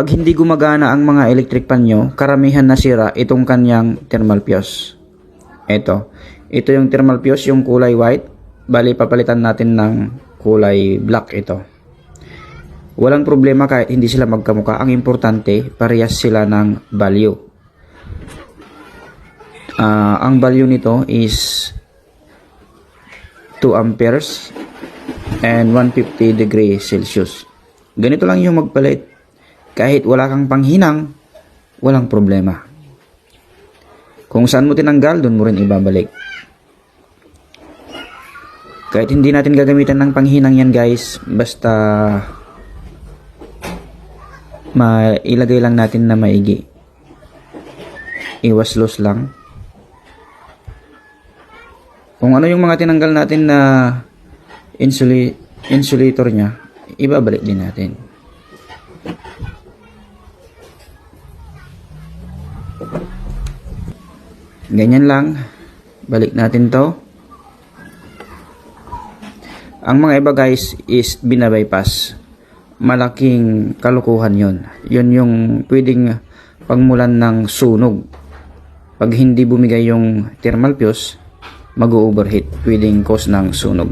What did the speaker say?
Pag hindi gumagana ang mga electric pan nyo, karamihan nasira itong kanyang thermal fuse. Ito. Ito yung thermal fuse, yung kulay white. Bali, papalitan natin ng kulay black ito. Walang problema kahit hindi sila magkamuka. Ang importante, parehas sila ng value. Ah, ang value nito is 2 amperes and 150 degree Celsius. Ganito lang yung magpalit. Kahit wala kang panghinang, walang problema. Kung saan mo tinanggal, doon mo rin ibabalik. Kahit hindi natin gagamitan ng panghinang yan guys, basta mailagay lang natin na maigi. Iwas loss lang. Kung ano yung mga tinanggal natin na insuli insulator niya, ibabalik din natin. ganyan lang. Balik natin to. Ang mga iba guys is binabypass. Malaking kalukuhan yon yon yung pwedeng pagmulan ng sunog. Pag hindi bumigay yung thermal fuse mag-overheat. Pwedeng cause ng sunog.